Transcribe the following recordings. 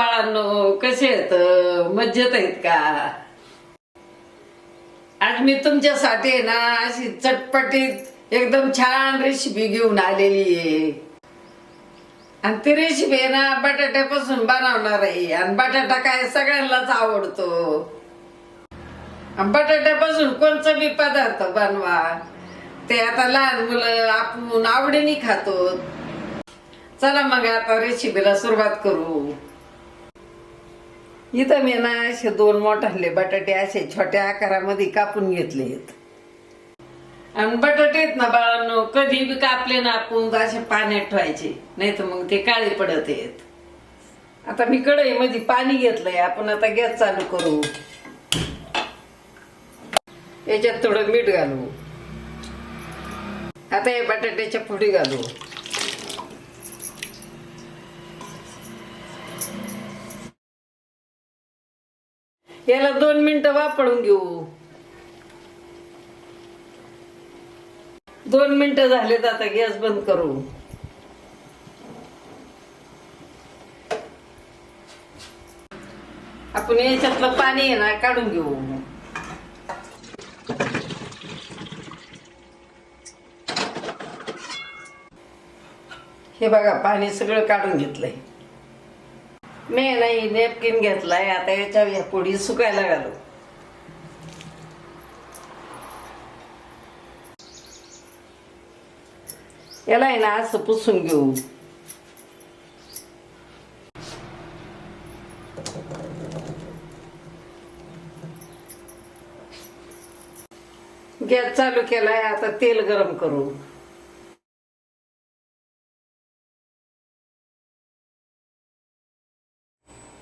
बाळांनो मज्जेत आहेत का? आज मी तुमच्यासाठी आहे ना अशी चटपटीत एकदम छान रेसिपी घेऊन आलेली आहे. आणि ती रेसिपी आहे ना बटाट्यापासून बनवणार आहे. आणि बटाटा काय सगळ्यांनाच आवडतो. आणि बटाट्यापासून कोणचा बी पदार्थ बनवा. ते आता लहान मुलं आपण आवडीने खातो. चला मग आता रेसिपीला सुरुवात करू. इथं मी ना असे दोन मोठाले बटाटे असे छोट्या आकारामध्ये कापून घेतलेत. आणि बटाटे आहेत ना बाळांनो कधी बी कापले ना आपण असे पाण्यात ठेवायचे. नाही तर मग ते काळे पडत आहेत. आता मी कढई मध्ये पाणी घेतलंय. आपण आता गॅस चालू करू. याच्यात थोडं मीठ घालू. आता हे बटाट्याच्या पुढे घालू. याला दोन मिनिटं वापरून घेऊ. दोन मिनिटं झालेत आता गॅस बंद करू. आपण याच्यातलं पाणी आहे ना काढून घेऊ. हे बघा पाणी सगळं काढून घेतलंय. मी नाही नेपकिन घेतलाय आता याच्या या पोळी सुकायला घालू. याला आहे ना असं पुसून घेऊ. गॅस चालू केलाय आता तेल गरम करू.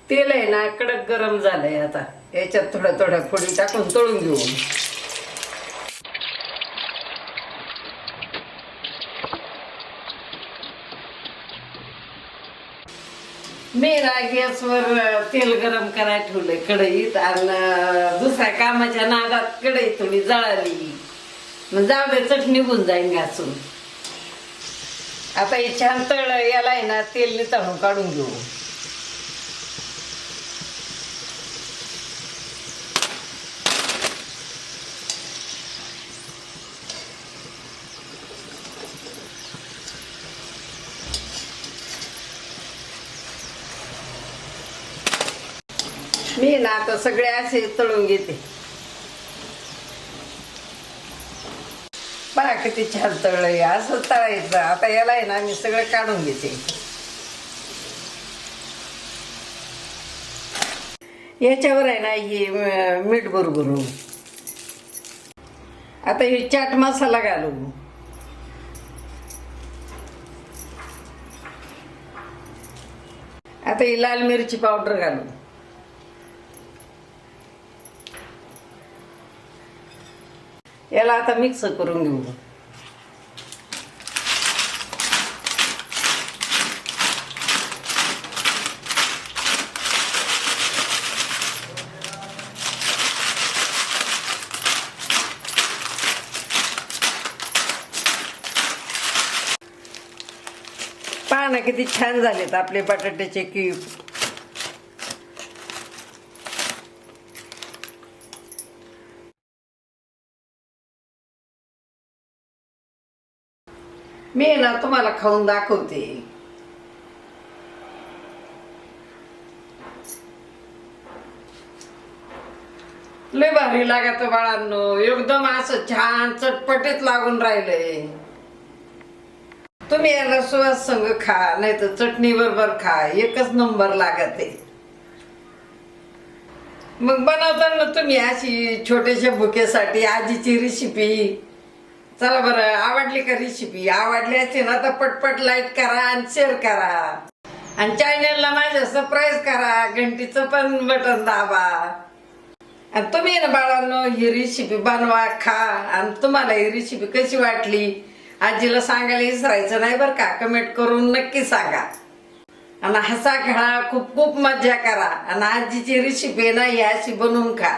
तेल आहे ना कडक गरम झालंय आता. याच्यात थोडा थोड्या फोडी टाकून तळून घेऊ. मेरा गॅसवर तेल गरम करायला ठेवलंय कढईत आणि दुसऱ्या कामाच्या नादात कढई थोडी जळाली मग जाऊ दे चटणी निघून जाईन घासून. आता हे छान तळ याला आहे ना तेल नितळून काढून घेऊ. मी ना आता सगळे असे तळून घेते. पहा किती छान तळलंय असं तळायचं. आता याला आहे ना मी सगळं काढून घेते. याच्यावर आहे ना हे मीठ बरोबर आता हे चाट मसाला घालू. आता ही लाल मिरची पावडर घालू. याला आता मिक्स करून घेऊ. पाहा ना किती छान झालेत आपले बटाट्याचे क्यूब मी ना तुम्हाला खाऊन दाखवते. लय भारी लागत बाळांनो. एकदम असं छान चटपटीत लागून राहिलंय. तुम्ही याला सुवास संग खा नाही तर चटणी बरोबर खा. एकच नंबर लागत. आहे मग बनवताना तुम्ही अशी छोट्याशा भुकेसाठी आजीची रेसिपी चला बरं आवडली का रेसिपी आवडली असते ना तर पटपट लाईक करा आणि शेअर करा. आणि चॅनलला माझ्या सरप्राईज करा घंटीचं पण बटन दाबा. आणि तुम्ही ना बाळांनो ही रेसिपी बनवा खा. आणि तुम्हाला ही रेसिपी कशी वाटली? आजीला सांगायला विसरायचं नाही बरं का? कमेंट करून नक्की सांगा. आणि हसा खेळा खूप खूप मज्जा करा. आणि आजीची रेसिपी ना ही अशी बनवून खा.